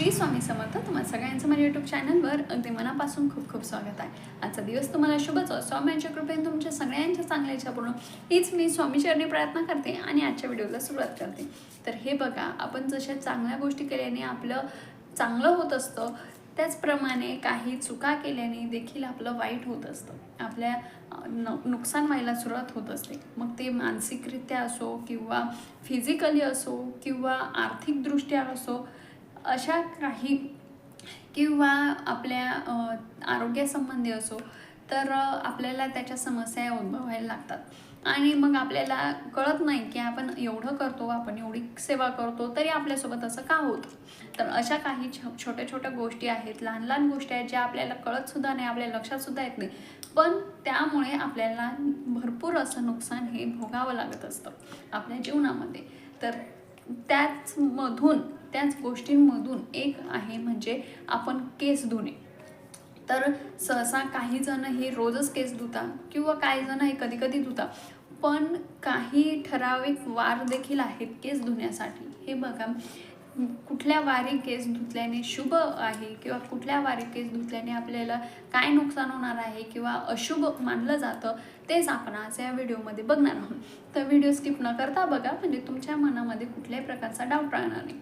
श्री स्वामी समर्थ तुम्हाला सगळ्यांचं माझ्या यूट्यूब चॅनलवर अगदी मनापासून खूप खूप स्वागत आहे. आजचा दिवस तुम्हाला शुभच स्वामींच्या कृपेने तुमच्या सगळ्यांच्या चांगल्याच्या पूर्ण हीच मी स्वामीचरणी प्रयत्न करते आणि आजच्या व्हिडिओला सुरुवात करते. तर हे बघा आपण जशा चांगल्या गोष्टी केल्याने आपलं चांगलं होत असतं त्याचप्रमाणे काही चुका केल्याने देखील आपलं वाईट होत असतं. आपल्या न नुकसान व्हायला सुरुवात होत असते. मग ते मानसिकरित्या असो किंवा फिजिकली असो किंवा आर्थिकदृष्ट्या असो अशा काही किंवा आपल्या आरोग्यासंबंधी असो तर आपल्याला त्याच्या समस्या उद्भवायला लागतात. आणि मग आपल्याला कळत नाही की आपण एवढं करतो आपण एवढी सेवा करतो तरी आपल्यासोबत असं का होतं? तर अशा काही छो छोट्या छोट्या गोष्टी आहेत लहान लहान गोष्टी आहेत ज्या आपल्याला कळतसुद्धा नाही आपल्या लक्षातसुद्धा येत नाही. पण त्यामुळे आपल्याला भरपूर असं नुकसान हे भोगावं लागत असतं आपल्या जीवनामध्ये. तर त्याचमधून त्याच गोष्टींमधून एक आहे म्हणजे आपण केस धुणे. तर सहसा काही जण हे रोजच केस धुता किंवा काही जण हे कधी कधी धुता पण काही ठराविक वार देखील आहेत केस धुण्यासाठी. हे बघा कुठल्या वारी केस धुतल्याने शुभ आहे किंवा कुठल्या वारी केस धुतल्याने आपल्याला काय नुकसान होणार आहे किंवा अशुभ मानलं जातं तेच आपण आज या व्हिडिओमध्ये बघणार आहोत. तर व्हिडिओ स्किप न करता बघा म्हणजे तुमच्या मनामध्ये कुठल्याही प्रकारचा डाऊट राहणार नाही.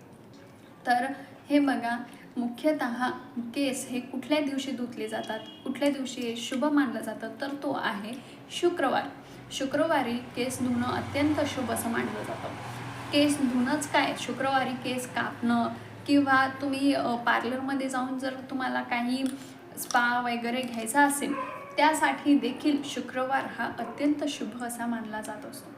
तर हे बघा मुख्यतः केस हे कुठल्या दिवशी धुतले जातात? कुठल्या दिवशी हे शुभ मानलं जातं? तर तो आहे शुक्रवार. शुक्रवारी केस धुणं अत्यंत शुभ असं मानलं जातं. केस धुणंच काय? शुक्रवारी केस कापणं किंवा तुम्ही पार्लरमध्ये जाऊन जर तुम्हाला काही स्पा वगैरे घ्यायचा असेल त्यासाठी देखील शुक्रवार हा अत्यंत शुभ असा मानला जात असतो.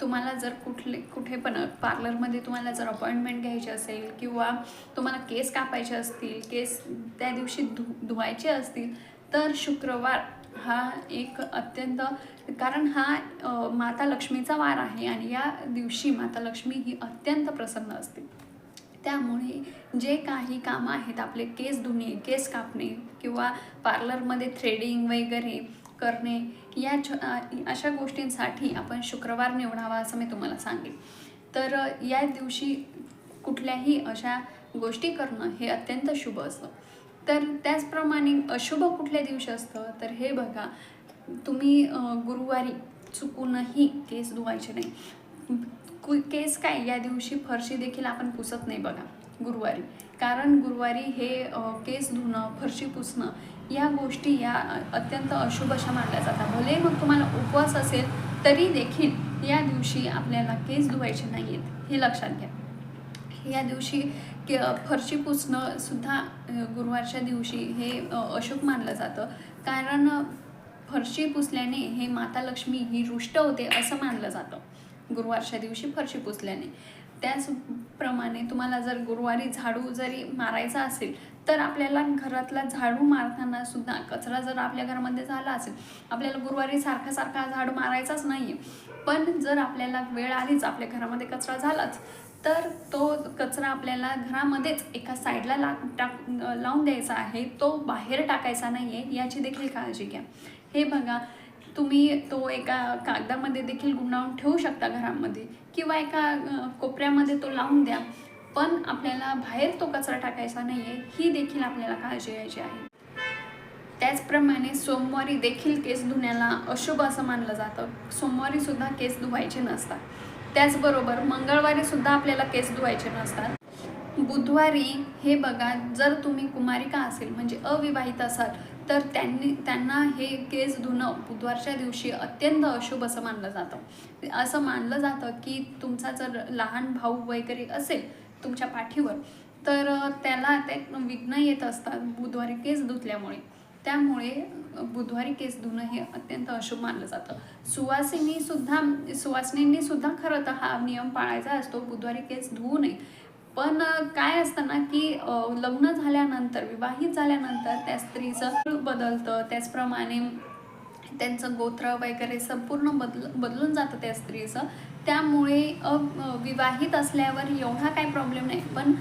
तुम्हाला जर कुठले कुठे पण पार्लरमध्ये तुम्हाला जर अपॉइंटमेंट घ्यायची असेल किंवा तुम्हाला केस कापायचे असतील केस त्या दिवशी धु धुवायचे असतील तर शुक्रवार हा एक अत्यंत कारण हा माता लक्ष्मीचा वार आहे आणि या दिवशी माता लक्ष्मी ही अत्यंत प्रसन्न असते. त्यामुळे जे काही कामं आहेत आपले केस धुणे केस कापणे किंवा पार्लरमध्ये थ्रेडिंग वगैरे करणे या छ अशा गोष्टींसाठी आपण शुक्रवार निवडावा असं मी तुम्हाला सांगेन. तर या दिवशी कुठल्याही अशा गोष्टी करणं हे अत्यंत शुभ असतं. तर त्याचप्रमाणे अशुभ कुठल्या दिवशी असतं? तर हे बघा तुम्ही गुरुवारी चुकूनही केस धुवायचे नाही. कु- केस काय? या दिवशी फरशी देखील आपण पुसत नाही बघा गुरुवारी. कारण गुरुवारी हे केस धुणं फरशी पुसणं या गोष्टी या अत्यंत अशुभ अशा मानल्या जातात. भले मग तुम्हाला उपवास असेल तरी देखील या दिवशी आपल्याला केस धुवायचे नाही आहेत हे लक्षात घ्या. या दिवशी के फरशी पुसणं सुद्धा गुरुवारच्या दिवशी हे अशुभ मानलं जातं. कारण फरशी पुसल्याने हे माता लक्ष्मी ही रुष्ट होते असं मानलं जातं. गुरुवारच्या दिवशी फरशी पुसल्याने. त्याचप्रमाणे तुम्हाला जर गुरुवारी झाडू जरी मारायचा असेल तर आपल्याला घरातला झाडू मारताना सुद्धा कचरा जर आपल्या घरामध्ये झाला असेल आपल्याला गुरुवारी सारखा सारखा झाडू मारायचाच नाही आहे पण जर आपल्याला वेळ आलीच आपल्या घरामध्ये कचरा झालाच तर तो कचरा आपल्याला घरामध्येच एका साईडला ला टाक लावून द्यायचा आहे. तो बाहेर टाकायचा नाही आहे याची देखील काळजी घ्या. हे बघा तुम्ही तो एका कागदामध्ये देखील गुंडाळून ठेवू शकता घरामध्ये. किंवा एका कोपऱ्यामध्ये तो लावून द्या. पण आपल्याला बाहेर तो कचरा टाकायचा नाही आहे ही देखील आपल्याला काळजी घ्यायची आहे. त्याचप्रमाणे सोमवारी देखील केस धुण्याला अशुभ असं मानलं जातं. सोमवारी सुद्धा केस धुवायचे नसतात. त्याचबरोबर मंगळवारीसुद्धा आपल्याला केस धुवायचे नसतात. बुधवारी हे बघा जर तुम्ही कुमारिका असेल म्हणजे अविवाहित असाल तर त्यांनी त्यांना हे केस धुणं बुधवारच्या दिवशी अत्यंत अशुभ असं मानलं जातं. असं मानलं जातं की तुमचा जर लहान भाऊ वगैरे असेल तुमच्या पाठीवर तर त्याला ते विघ्न येत असतात बुधवारी केस धुतल्यामुळे. त्यामुळे बुधवारी केस धुणं हे अत्यंत अशुभ मानलं जातं. सुवासिनीसुद्धा सुवासिनींनीसुद्धा खरं तर हा नियम पाळायचा असतो. बुधवारी केस धुवू नये. पण काय असतं ना की लग्न झाल्यानंतर विवाहित झाल्यानंतर त्या स्त्रीचं बदलतं. त्याचप्रमाणे त्यांचं गोत्र वगैरे संपूर्ण बदल बदलून जातं त्या स्त्रीचं. त्यामुळे अविवाहित असल्यावर एवढा काही प्रॉब्लेम नाही. पण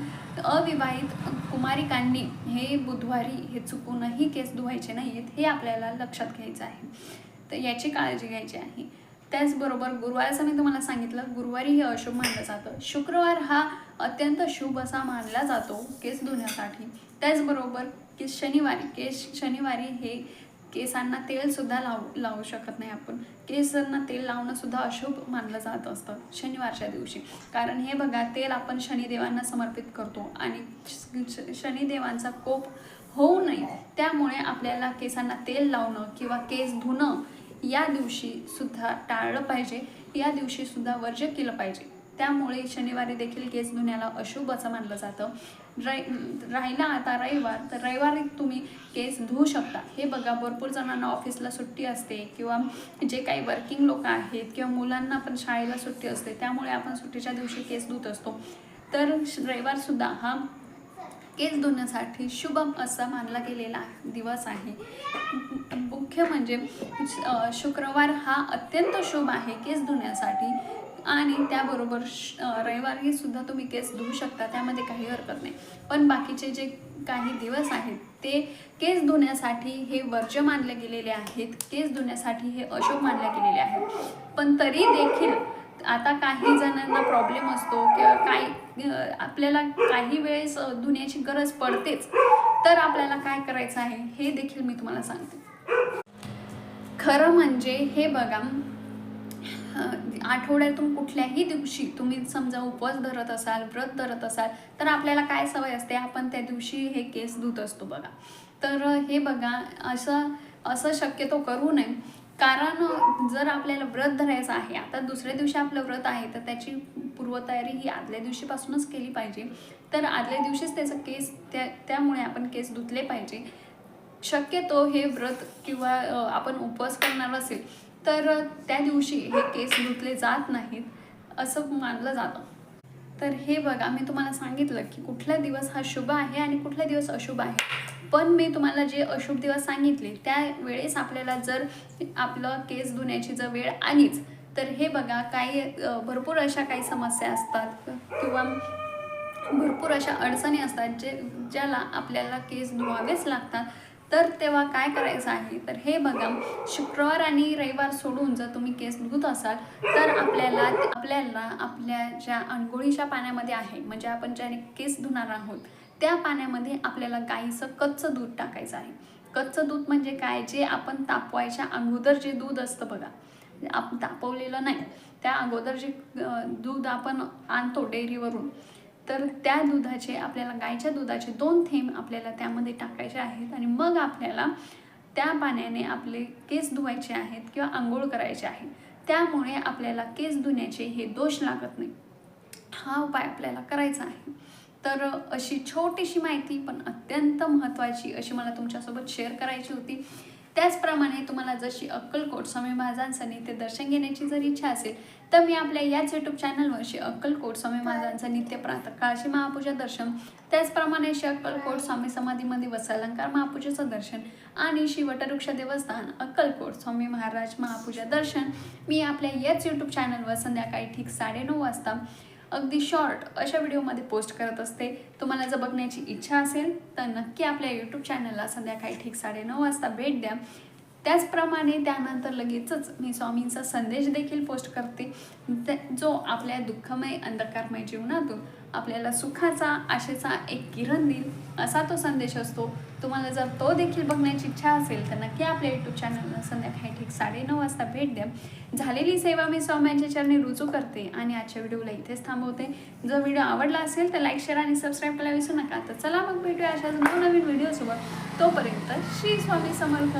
अविवाहित कुमारिकांनी हे बुधवारी हे चुकूनही केस धुवायचे नाही आहेत हे आपल्याला लक्षात घ्यायचं आहे. तर याची काळजी घ्यायची आहे. त्याचबरोबर गुरुवारचं मी तुम्हाला सांगितलं गुरुवारी हे अशुभ मानलं जातं. शुक्रवार हा अत्यंत शुभ असा मानला जातो केस धुण्यासाठी. त्याचबरोबर केस शनिवारी केस शनिवारी हे केसांना तेलसुद्धा लावू लावू शकत नाही आपण. केसांना तेल लावणंसुद्धा अशुभ मानलं जात असतं शनिवारच्या दिवशी. कारण हे बघा तेल आपण शनिदेवांना समर्पित करतो आणि श- श- शनिदेवांचा कोप होऊ नये. त्यामुळे आपल्याला केसांना तेल लावणं किंवा केस धुणं या दिवशी सुद्धा टाळलं पाहिजे. या दिवशी सुद्धा वर्ज्य केलं पाहिजे. त्यामुळे शनिवारी देखील केस धुण्याला अशुभ असं मानलं जातं. रै राहिला आता रविवार तर रविवारी तुम्ही केस धुवू शकता. हे बघा भरपूर जणांना ऑफिसला सुट्टी असते किंवा जे काही वर्किंग लोक आहेत किंवा मुलांना पण शाळेला सुट्टी असते त्यामुळे आपण सुट्टीच्या दिवशी केस धुत असतो. तर रविवारसुद्धा हा केस धुण्यासाठी शुभम असा मानला गेलेला दिवस आहे. मुख्य म्हणजे शुक्रवार हा अत्यंत शुभ आहे केस धुण्यासाठी. आणि त्याबरोबर श- रविवारी सुद्धा तुम्ही केस धुवू शकता त्यामध्ये काही हरकत नाही. पण बाकीचे जे काही दिवस आहेत ते केस धुण्यासाठी हे वर्ज्य मानले गेलेले आहेत केस धुण्यासाठी हे अशुभ मानले गेलेले आहेत. पण तरी देखील आता काही जणांना प्रॉब्लेम असतो किंवा काही आपल्याला काही वेळेस धुण्याची गरज पडतेच. तर आपल्याला काय करायचं आहे हे देखील मी तुम्हाला सांगते. खरं म्हणजे हे बघा आठवड्यातून कुठल्याही दिवशी तुम्ही समजा उपवास धरत असाल व्रत धरत असाल तर आपल्याला काय सवय असते? आपण त्या दिवशी हे केस धुत असतो बघा. तर हे बघा असं असं शक्यतो करू नये. कारण जर आपल्याला व्रत धरायचं आहे आता दुसऱ्या दिवशी आपलं व्रत आहे तर त्याची पूर्वतयारी ही आदल्या दिवशीपासूनच केली पाहिजे. तर आदल्या दिवशीच त्याचं केस त्या त्यामुळे आपण केस धुतले पाहिजे. शक्यतो हे व्रत किंवा आपण उपवास करणार असेल तर त्या दिवशी हे केस धुतले जात नाहीत असं मानलं जातं. तर हे बघा मी तुम्हाला सांगितलं की कुठला दिवस हा शुभ आहे आणि कुठला दिवस अशुभ आहे. पण मी तुम्हाला जे अशुभ दिवस सांगितले त्या वेळेस आपल्याला जर आपलं केस धुण्याची जर वेळ आलीच तर हे बघा काही भरपूर अशा काही समस्या असतात किंवा भरपूर अशा अडचणी असतात जे ज्याला आपल्याला केस धुवावेच लागतात. तर तेव्हा काय करायचं आहे? तर हे बघा शुक्रवार आणि रविवार सोडून जर तुम्ही केस धुत असाल तर आपल्याला आपल्याला आपल्या ज्या आंघोळीच्या पाण्यामध्ये आहे म्हणजे आपण ज्याने केस धुणार आहोत त्या पाण्यामध्ये आपल्याला गाईचं कच्चं दूध टाकायचं आहे. कच्चं दूध म्हणजे काय? जे आपण तापवायच्या अगोदर जे दूध असतं बघा आप तापवलेलं नाही. त्या अगोदर जे दूध आपण आणतो डेअरीवरून तर त्या दुधाचे आपल्याला गायच्या दुधाचे दोन थेंब आपल्याला त्यामध्ये टाकायचे आहेत आणि मग आपल्याला त्या पाण्याने आपले केस धुवायचे आहेत किंवा आंघोळ करायचे आहे. त्यामुळे आपल्याला केस धुण्याचे हे दोष लागत नाही. हा उपाय आपल्याला करायचा आहे. तर अशी छोटीशी माहिती पण अत्यंत महत्त्वाची अशी मला तुमच्यासोबत शेअर करायची होती. त्याचप्रमाणे तुम्हाला जशी अक्कलकोट स्वामी महाराजांचं नित्य दर्शन घेण्याची जर इच्छा असेल तर मी आपल्या याच यूट्यूब चॅनलवर श्री अक्कलकोट स्वामी महाराजांचं नित्य प्रातःकाळची महापूजा दर्शन त्याचप्रमाणे श्री अक्कलकोट स्वामी समाधीमध्ये वसालंकार महापूजेचं दर्शन आणि श्री वटवृक्ष देवस्थान अक्कलकोट स्वामी महाराज महापूजा दर्शन मी आपल्या याच यूट्यूब चॅनलवर संध्याकाळी ठीक साडेनऊ वाजता अगदी शॉर्ट अशा व्हिडिओमध्ये पोस्ट करत असते. तुम्हाला जर बघण्याची इच्छा असेल तर नक्की आपल्या यूट्यूब चॅनलला संध्याकाळी ठीक साडेनऊ वाजता भेट द्या. त्याचप्रमाणे त्यानंतर लगेचच मी स्वामींचा संदेश देखील पोस्ट करते. जो आपल्या दुःखमय अंधकारमय जीवनातून आपल्याला सुखाचा आशेचा एक किरण देईल असा तो संदेश असतो. तुम्हाला जर तो देखील बघण्याची इच्छा असेल तर नक्की आपल्या यूट्यूब चॅनलला संध्याकाळी ठीक साडेनऊ वाजता भेट द्या. झालेली सेवा मी स्वाम्यांच्या चरणी रुजू करते आणि आजच्या व्हिडिओला इथेच थांबवते. जर व्हिडिओ आवडला असेल तर लाईक शेअर आणि सबस्क्राईब करायला विसरू नका. तर चला मग भेटूया अशा नवनवीन व्हिडिओसोबत. तोपर्यंत श्री स्वामी समर्थ.